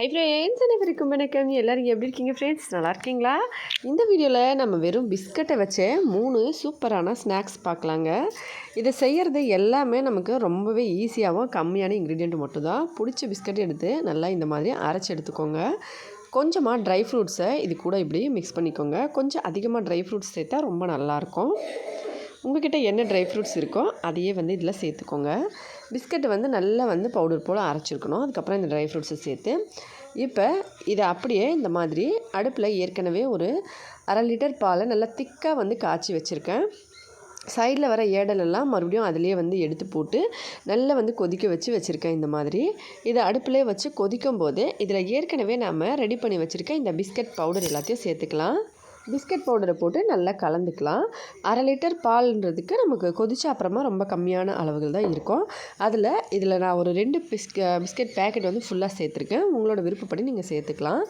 Hi friends அனைவருக்கும் வணக்கம். எல்லோரும் எப்படி இருக்கீங்க ஃப்ரெண்ட்ஸ் நல்லா இருக்கீங்களா? இந்த வீடியோவில் நம்ம வெறும் பிஸ்கட்டை வச்ச மூணு சூப்பரான ஸ்நாக்ஸ் பார்க்கலாங்க. இதை செய்கிறது எல்லாமே நமக்கு ரொம்பவே ஈஸியாகவும் கம்மியான இன்க்ரீடியண்ட் மட்டும்தான். பிடிச்ச பிஸ்கட் எடுத்து நல்லா இந்த மாதிரி அரைச்சி எடுத்துக்கோங்க. கொஞ்சமாக ட்ரை ஃப்ரூட்ஸை இது கூட இப்படி மிக்ஸ் பண்ணிக்கோங்க. கொஞ்சம் அதிகமாக ட்ரை ஃப்ரூட்ஸ் சேர்த்தா ரொம்ப நல்லாயிருக்கும் உங்கள்கிட்ட என்ன ட்ரை ஃப்ரூட்ஸ் இருக்கோ அதையே வந்து இதில் சேர்த்துக்கோங்க. பிஸ்கட்டை வந்து நல்லா வந்து பவுடர் போல் அரைச்சிருக்கணும். அதுக்கப்புறம் இந்த ட்ரை ஃப்ரூட்ஸை சேர்த்து இப்போ இதை அப்படியே இந்த மாதிரி அடுப்பில் ஏற்கனவே ஒரு அரை லிட்டர் பாலை நல்லா திக்காக வந்து காய்ச்சி வச்சுருக்கேன். சைடில் வர ஏடலெல்லாம் மறுபடியும் அதிலே வந்து எடுத்து போட்டு நல்லா வந்து கொதிக்க வச்சு வச்சுருக்கேன் இந்த மாதிரி. இதை அடுப்பிலே வச்சு கொதிக்கும் போது இதில் ஏற்கனவே நாம் ரெடி பண்ணி வச்சுருக்க இந்த பிஸ்கட் பவுடர் எல்லாத்தையும் சேர்த்துக்கலாம். பிஸ்கட் பவுடரை போட்டு நல்லா கலந்துக்கலாம். அரை லிட்டர் பால்ன்றதுக்கு நமக்கு கொதிச்ச அப்புறமா ரொம்ப கம்மியான அளவுகள் தான் இருக்கும். அதில் இதில் நான் ஒரு ரெண்டு பிஸ்க பிஸ்கட் பேக்கெட் வந்து ஃபுல்லாக சேர்த்துருக்கேன். உங்களோட விருப்பப்படி நீங்கள் சேர்த்துக்கலாம்.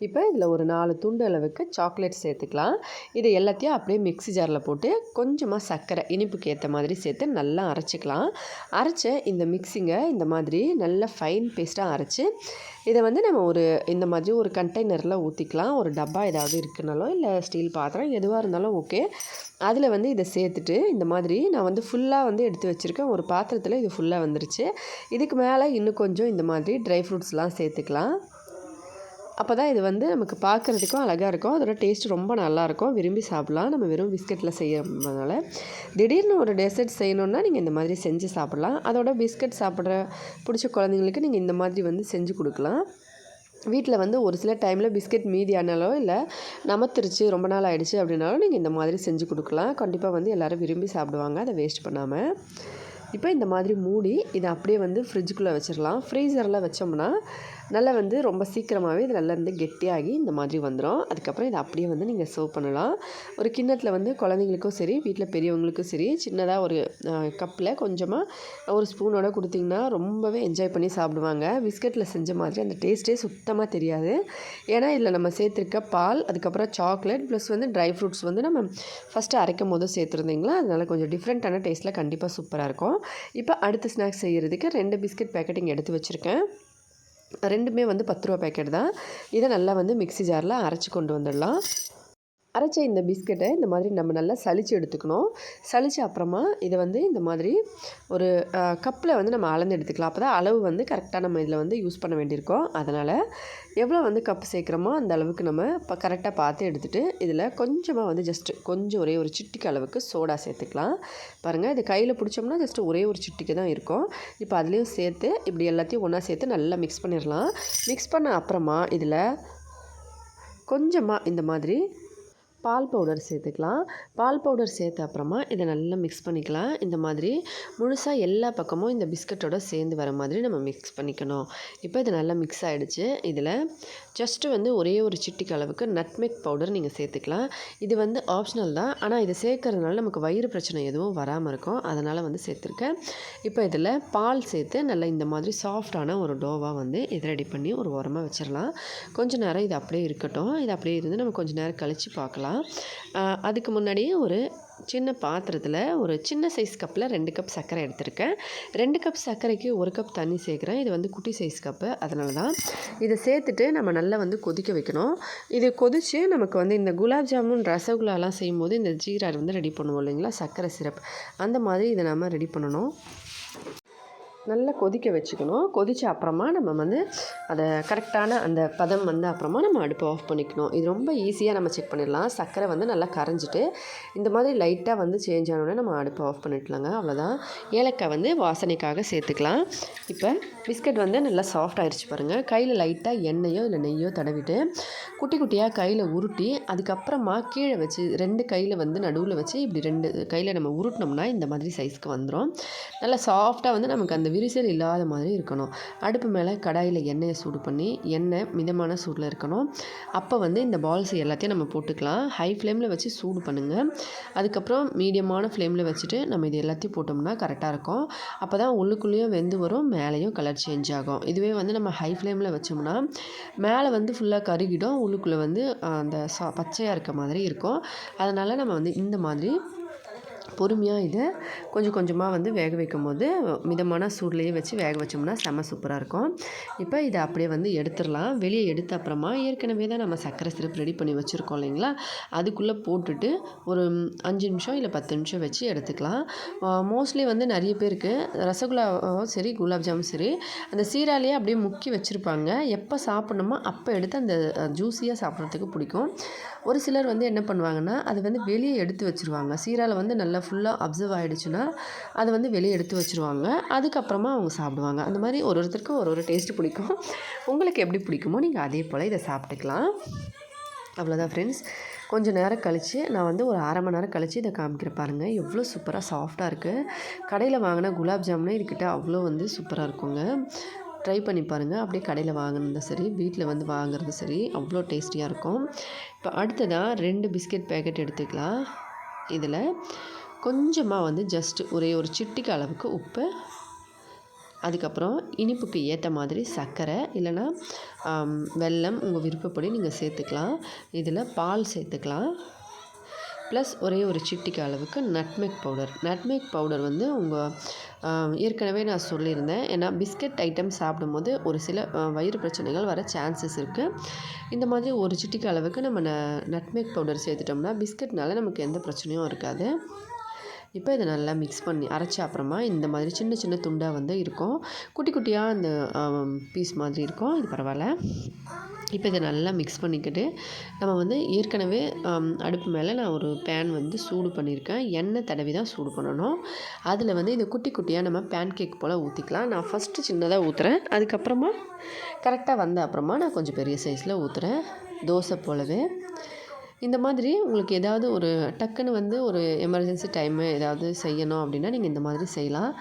இப்போ இதில் ஒரு நாலு துண்டு அளவுக்கு சாக்லேட் சேர்த்துக்கலாம். இதை எல்லாத்தையும் அப்படியே மிக்ஸி ஜாரில் போட்டு கொஞ்சமாக சர்க்கரை இனிப்புக்கு ஏற்ற மாதிரி சேர்த்து நல்லா அரைச்சிக்கலாம். அரைச்ச இந்த மிக்ஸிங்கை இந்த மாதிரி நல்லா ஃபைன் பேஸ்ட்டாக அரைச்சி இதை வந்து நம்ம ஒரு இந்த மாதிரி ஒரு கண்டெய்னரில் ஊற்றிக்கலாம். ஒரு டப்பா ஏதாவது இருக்குனாலும் இல்லை ஸ்டீல் பாத்திரம் எதுவாக இருந்தாலும் ஓகே. அதில் வந்து இதை சேர்த்துட்டு இந்த மாதிரி நான் வந்து ஃபுல்லாக வந்து எடுத்து வச்சுருக்கேன். ஒரு பாத்திரத்தில் இது ஃபுல்லாக வந்துருச்சு. இதுக்கு மேலே இன்னும் கொஞ்சம் இந்த மாதிரி ட்ரை ஃப்ரூட்ஸ்லாம் சேர்த்துக்கலாம். அப்போ தான் இது வந்து நமக்கு பார்க்குறதுக்கும் அழகாக இருக்கும். அதோட டேஸ்ட் ரொம்ப நல்லாயிருக்கும். விரும்பி சாப்பிட்லாம். நம்ம வெறும் பிஸ்கட்டில் செய்யறதுனால. திடீர்னு ஒரு டெசர்ட் செய்யணுன்னா நீங்கள் இந்த மாதிரி செஞ்சு சாப்பிட்லாம். அதோட பிஸ்கட் சாப்பிட்ற பிடிச்ச குழந்தைங்களுக்கு நீங்கள் இந்த மாதிரி வந்து செஞ்சு கொடுக்கலாம். வீட்டில் வந்து ஒரு சில டைமில் பிஸ்கட் மீதி ஆனாலோ இல்லை நமத்துருச்சு ரொம்ப நாள் ஆகிடுச்சு அப்படின்னாலும் நீங்கள் இந்த மாதிரி செஞ்சு கொடுக்கலாம். கண்டிப்பாக வந்து எல்லோரும் விரும்பி சாப்பிடுவாங்க. அதை வேஸ்ட் பண்ணாமல் இப்போ இந்த மாதிரி மூடி இதை அப்படியே வந்து ஃப்ரிட்ஜுக்குள்ளே வச்சிடலாம். ஃப்ரீசரில் வச்சோம்னா நல்லா வந்து ரொம்ப சீக்கிரமாகவே இது நல்லா வந்து கெட்டியாகி இந்த மாதிரி வந்துடும் அதுக்கப்புறம் இதை அப்படியே வந்து நீங்கள் சர்வ் பண்ணலாம். ஒரு கிண்ணத்தில் வந்து குழந்தைங்களுக்கும் சரி வீட்டில் பெரியவங்களுக்கும் சரி சின்னதாக ஒரு கப்பில் கொஞ்சமாக ஒரு ஸ்பூனோட கொடுத்திங்கன்னா ரொம்பவே என்ஜாய் பண்ணி சாப்பிடுவாங்க. பிஸ்கட்டில் செஞ்ச மாதிரி அந்த டேஸ்ட்டே சுத்தமாக தெரியாது. ஏன்னா இதில் நம்ம சேர்த்துருக்க பால் அதுக்கப்புறம் சாக்லேட் ப்ளஸ் வந்து ட்ரை ஃப்ரூட்ஸ் வந்து நம்ம ஃபஸ்ட்டு அரைக்கும் போது சேர்த்துருந்தீங்களா? அதனால் கொஞ்சம் டிஃப்ரெண்ட்டான டேஸ்ட்டில் கண்டிப்பாக சூப்பராக இருக்கும். இப்போ அடுத்த ஸ்நாக்ஸ் செய்கிறதுக்கு ரெண்டு பிஸ்கட் பேக்கெட் இங்கே எடுத்து வச்சுருக்கேன். ரெண்டுமே வந்து பத்து ரூபா பேக்கெட் தான். இதை நல்லா வந்து மிக்ஸி ஜாரில் அரைச்சி கொண்டு வந்துடலாம். அரைச்ச இந்த பிஸ்கெட்டை இந்த மாதிரி நம்ம நல்லா சளிச்சு எடுத்துக்கணும். சளிச்ச அப்புறமா இதை வந்து இந்த மாதிரி ஒரு கப்பில் வந்து நம்ம அளந்து எடுத்துக்கலாம். அப்போ தான் அளவு வந்து கரெக்டாக நம்ம இதில் வந்து யூஸ் பண்ண வேண்டியிருக்கோம். அதனால் எவ்வளோ வந்து கப் சேர்க்குறோமோ அந்த அளவுக்கு நம்ம இப்போ கரெக்டாக பார்த்து எடுத்துகிட்டு இதில் கொஞ்சமாக வந்து ஜஸ்ட்டு கொஞ்சம் ஒரே ஒரு சிட்டிக்கு அளவுக்கு சோடா சேர்த்துக்கலாம். பாருங்கள் இது கையில் பிடிச்சோம்னா ஜஸ்ட்டு ஒரே ஒரு சிட்டிக்கு தான் இருக்கும். இப்போ அதுலேயும் சேர்த்து இப்படி எல்லாத்தையும் ஒன்றா சேர்த்து நல்லா மிக்ஸ் பண்ணிடலாம். மிக்ஸ் பண்ண அப்புறமா இதில் கொஞ்சமாக இந்த மாதிரி பால் பவுடர் சேர்த்துக்கலாம். பால் பவுடர் சேர்த்த அப்புறமா இதை நல்லா மிக்ஸ் பண்ணிக்கலாம். இந்த மாதிரி முழுசாக எல்லா பக்கமும் இந்த பிஸ்கட்டோட சேர்ந்து வர மாதிரி நம்ம மிக்ஸ் பண்ணிக்கணும். இப்போ இது நல்லா மிக்ஸ் ஆகிடுச்சு இதில் ஜஸ்ட்டு வந்து ஒரே ஒரு சிட்டிக்கு அளவுக்கு நட்மெக் பவுடர் நீங்கள் சேர்த்துக்கலாம். இது வந்து ஆப்ஷனல் தான். ஆனால் இதை சேர்க்கறதுனால நமக்கு வயிறு பிரச்சனை எதுவும் வராமல் இருக்கும். அதனால் வந்து சேர்த்துருக்கேன். இப்போ இதில் பால் சேர்த்து நல்லா இந்த மாதிரி சாஃப்டான ஒரு டோவாக வந்து இதை ரெடி பண்ணி ஒரு உரமாக வச்சிடலாம். கொஞ்சம் நேரம் இது அப்படியே இருக்கட்டும். இது அப்படியே இருந்து நம்ம கொஞ்சம் நேரம் கழித்து பார்க்கலாம். அதுக்கு முன்னாடியே ஒரு சின்ன பாத்திரத்தில் ஒரு சின்ன சைஸ் கப்பில் ரெண்டு கப் சர்க்கரை எடுத்திருக்கேன். ரெண்டு கப் சர்க்கரைக்கு ஒரு கப் தண்ணி சேர்க்குறேன். இது வந்து குட்டி சைஸ் கப்பு அதனால தான் இதை சேர்த்துட்டு நம்ம நல்லா வந்து கொதிக்க வைக்கணும். இது கொதித்து நமக்கு வந்து இந்த குலாப் ஜாமுன் ரசகுல்லாலாம் செய்யும்போது இந்த ஜீரா வந்து ரெடி பண்ணுவோம் இல்லைங்களா? சர்க்கரை சிரப் அந்த மாதிரி இதை நம்ம ரெடி பண்ணணும். நல்லா கொதிக்க வச்சுக்கணும். கொதித்த அப்புறமா நம்ம வந்து அதை கரெக்டான அந்த பதம் வந்து அப்புறமா நம்ம அடுப்பை ஆஃப் பண்ணிக்கணும். இது ரொம்ப ஈஸியாக நம்ம செக் பண்ணிடலாம். சர்க்கரை வந்து நல்லா கரைஞ்சிட்டு இந்த மாதிரி லைட்டாக வந்து சேஞ்ச் ஆனோடனே நம்ம அடுப்பை ஆஃப் பண்ணிடலாங்க. அவ்வளோதான் ஏலக்காய் வந்து வாசனைக்காக சேர்த்துக்கலாம். இப்போ பிஸ்கட் வந்து நல்லா சாஃப்ட் ஆயிடுச்சு பாருங்கள் கையில் லைட்டாக எண்ணெயோ இல்லை நெய்யோ தடவிட்டு குட்டி குட்டியாக கையில் உருட்டி அதுக்கப்புறமா கீழே வச்சு ரெண்டு கையில் வந்து நடுவில் வச்சு இப்படி ரெண்டு கையில் நம்ம உருட்டினோம்னா இந்த மாதிரி சைஸ்க்கு வந்துடும் நல்லா சாஃப்டாக வந்து நமக்கு அந்த விரிசல் இல்லாத மாதிரி இருக்கணும். அடுப்பு மேலே கடாயில் எண்ணெயை சூடு பண்ணி எண்ணெய் மிதமான சூடில் இருக்கணும். அப்போ வந்து இந்த பால்ஸ் எல்லாத்தையும் நம்ம போட்டுக்கலாம். ஹை ஃப்ளேமில் வச்சு சூடு பண்ணுங்கள் அதுக்கப்புறம் மீடியமான ஃப்ளேமில் வச்சுட்டு நம்ம இது எல்லாத்தையும் போட்டோம்னா கரெக்டாக இருக்கும். அப்போ தான் உள்ளுக்குள்ளேயும் வெந்து வரும் மேலேயும் கலர் சேஞ்ச் ஆகும். இதுவே வந்து நம்ம ஹை ஃப்ளேமில் வச்சோம்னா மேலே வந்து ஃபுல்லாக கருகிடும். உள்ளுக்குள்ளே வந்து அந்த சா பச்சையாக இருக்க மாதிரி இருக்கும். அதனால் நம்ம வந்து இந்த மாதிரி பொறுமையாக இதை கொஞ்சம் கொஞ்சமாக வந்து வேக வைக்கும் போது மிதமான சூட்லேயே வச்சு வேக வச்சோம்னா செம்ம சூப்பராக இருக்கும். இப்போ இதை அப்படியே வந்து எடுத்துடலாம். வெளியே எடுத்த அப்புறமா ஏற்கனவே தான் நம்ம சர்க்கரை சிரப் ரெடி பண்ணி வச்சுருக்கோம் இல்லைங்களா? அதுக்குள்ளே போட்டுட்டு ஒரு அஞ்சு நிமிஷம் இல்லை பத்து நிமிஷம் வச்சு எடுத்துக்கலாம். மோஸ்ட்லி வந்து நிறைய பேருக்கு ரசகுல்லாவும் சரி குலாப் ஜாமும் சரி அந்த சீராலேயே அப்படியே முக்கி வச்சுருப்பாங்க. எப்போ சாப்பிட்ணுமோ அப்போ எடுத்து அந்த ஜூஸியாக சாப்பிட்றதுக்கு பிடிக்கும். ஒரு சிலர் வந்து என்ன பண்ணுவாங்கன்னா அது வந்து வெளியே எடுத்து வச்சுருவாங்க. சீராவில் வந்து நல்லா ஃபுல்லாக அப்சர்வ் ஆகிடுச்சுன்னா அதை வந்து வெளியே எடுத்து வச்சுருவாங்க. அதுக்கப்புறமா அவங்க சாப்பிடுவாங்க. அந்த மாதிரி ஒரு ஒருத்தருக்கும் ஒரு ஒரு டேஸ்ட்டு பிடிக்கும். உங்களுக்கு எப்படி பிடிக்குமோ நீங்கள் அதே போல் இதை சாப்பிட்டுக்கலாம். அவ்வளோதான் ஃப்ரெண்ட்ஸ் கொஞ்சம் நேரம் கழித்து நான் வந்து ஒரு அரை மணி நேரம் கழித்து இதை காமிக்கிற பாருங்கள் எவ்வளோ சூப்பராக சாஃப்டாக இருக்குது கடையில் வாங்கின குலாப் ஜாமுனே இதுக்கிட்ட அவ்வளோ வந்து சூப்பராக இருக்குங்க. ட்ரை பண்ணி பாருங்கள் அப்படியே கடையில் வாங்கினது சரி வீட்டில் வந்து வாங்குறது சரி அவ்வளோ டேஸ்டியாக இருக்கும். இப்போ அடுத்ததாக ரெண்டு பிஸ்கெட் பேக்கெட் எடுத்துக்கலாம். இதில் கொஞ்சமாக வந்து ஜஸ்ட்டு ஒரே ஒரு சிட்டிக்கு அளவுக்கு உப்பு. அதுக்கப்புறம் இனிப்புக்கு ஏற்ற மாதிரி சர்க்கரை இல்லைன்னா வெல்லம் உங்கள் விருப்பப்படி நீங்கள் சேர்த்துக்கலாம். இதில் பால் சேர்த்துக்கலாம். ப்ளஸ் ஒரே ஒரு சிட்டிக்கு அளவுக்கு நட்மேக் பவுடர் நட்மேக் பவுடர் வந்து உங்கள் ஏற்கனவே நான் சொல்லியிருந்தேன். ஏன்னா பிஸ்கட் ஐட்டம் சாப்பிடும்போது ஒரு சில வயிறு பிரச்சனைகள் வர சான்சஸ் இருக்குது இந்த மாதிரி ஒரு சிட்டிக்கு அளவுக்கு நம்ம ந நட்மேக் பவுடர் சேர்த்துட்டோம்னா பிஸ்கட்னால நமக்கு எந்த பிரச்சனையும் இருக்காது. இப்போ இதை நல்லா மிக்ஸ் பண்ணி அரைச்ச அப்புறமா இந்த மாதிரி சின்ன சின்ன துண்டாக வந்து இருக்கும். குட்டி குட்டியாக அந்த பீஸ் மாதிரி இருக்கும். இது பரவாயில்ல. இப்போ இதை நல்லா மிக்ஸ் பண்ணிக்கிட்டு நம்ம வந்து ஏற்கனவே அடுப்பு மேலே நான் ஒரு பேன் வந்து சூடு பண்ணியிருக்கேன். எண்ணெய் தடவி தான் சூடு பண்ணணும். அதில் வந்து இதை குட்டி குட்டியாக நம்ம பேன் கேக் போல் ஊற்றிக்கலாம் நான் ஃபஸ்ட்டு சின்னதாக ஊற்றுறேன் அதுக்கப்புறமா கரெக்டாக வந்த அப்புறமா நான் கொஞ்சம் பெரிய சைஸில் ஊற்றுறேன் தோசை போலவே. இந்த மாதிரி உங்களுக்கு ஏதாவது ஒரு டக்குன்னு வந்து ஒரு எமர்ஜென்சி டைமு ஏதாவது செய்யணும் அப்படின்னா நீங்கள் இந்த மாதிரி செய்யலாம்.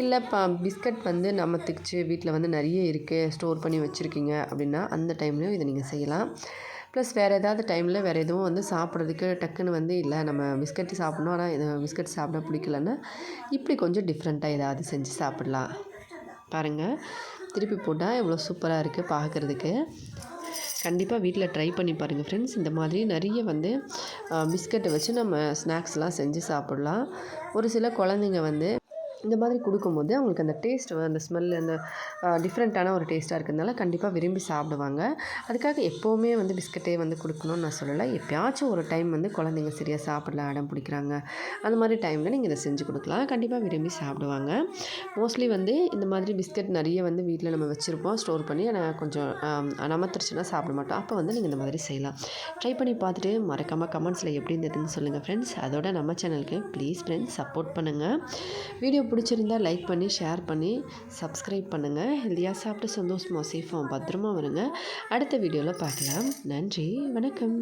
இல்லை ப பிஸ்கட் வந்து நம்ம திச்சு வீட்டில் வந்து நிறைய இருக்குது ஸ்டோர் பண்ணி வச்சுருக்கீங்க அப்படின்னா அந்த டைம்லேயும் இதை நீங்கள் செய்யலாம். ப்ளஸ் வேறு ஏதாவது டைமில் வேறு எதுவும் வந்து சாப்பிட்றதுக்கு டக்குன்னு வந்து இல்லை நம்ம பிஸ்கட் சாப்பிட்ணும். ஆனால் இது பிஸ்கட் சாப்பிட பிடிக்கலன்னா இப்படி கொஞ்சம் டிஃப்ரெண்ட்டாக ஏதாவது செஞ்சு சாப்பிட்லாம். பாருங்கள் திருப்பி போட்டால் எவ்வளோ சூப்பராக இருக்குது பார்க்குறதுக்கு கண்டிப்பாக வீட்டில் ட்ரை பண்ணி பாருங்கள் ஃப்ரெண்ட்ஸ் இந்த மாதிரி நிறைய வந்து பிஸ்கட்டை வச்சு நம்ம ஸ்நாக்ஸ்லாம் செஞ்சு சாப்பிட்லாம். ஒரு சில குழந்தைங்க வந்து இந்த மாதிரி கொடுக்கும்போது அவங்களுக்கு அந்த டேஸ்ட் அந்த ஸ்மெல் அந்த டிஃப்ரெண்ட்டான ஒரு டேஸ்ட்டாக இருக்கிறதுனால கண்டிப்பாக விரும்பி சாப்பிடுவாங்க. அதுக்காக எப்போவுமே வந்து பிஸ்கட்டே வந்து கொடுக்கணும்னு நான் சொல்லலை. எப்போயாச்சும் ஒரு டைம் வந்து குழந்தைங்க சரியாக சாப்பிடல அடம் பிடிக்கிறாங்க அந்த மாதிரி டைமில் நீங்கள் இதை செஞ்சு கொடுக்கலாம். கண்டிப்பாக விரும்பி சாப்பிடுவாங்க. மோஸ்ட்லி வந்து இந்த மாதிரி பிஸ்கட் நிறைய வந்து வீட்டில் நம்ம வச்சுருப்போம் ஸ்டோர் பண்ணி ஆனால் கொஞ்சம் நமத்துருச்சுன்னா சாப்பிட மாட்டோம். அப்போ வந்து நீங்கள் இந்த மாதிரி செய்யலாம். ட்ரை பண்ணி பார்த்துட்டு மறக்காமல் கமெண்ட்ஸில் எப்படி இருந்ததுன்னு சொல்லுங்கள் ஃப்ரெண்ட்ஸ் அதோட நம்ம சேனலுக்கு ப்ளீஸ் ஃப்ரெண்ட்ஸ் சப்போர்ட் பண்ணுங்கள் வீடியோ பிடிச்சிருந்தா லைக் பண்ணி ஷேர் பண்ணி சப்ஸ்கிரைப் பண்ணுங்கள் ஹெல்த்தியாக சாப்பிட்டு சந்தோஷமாக சேஃபாக பத்திரமா வருங்க. அடுத்த வீடியோவில் பார்க்கலாம். நன்றி வணக்கம்.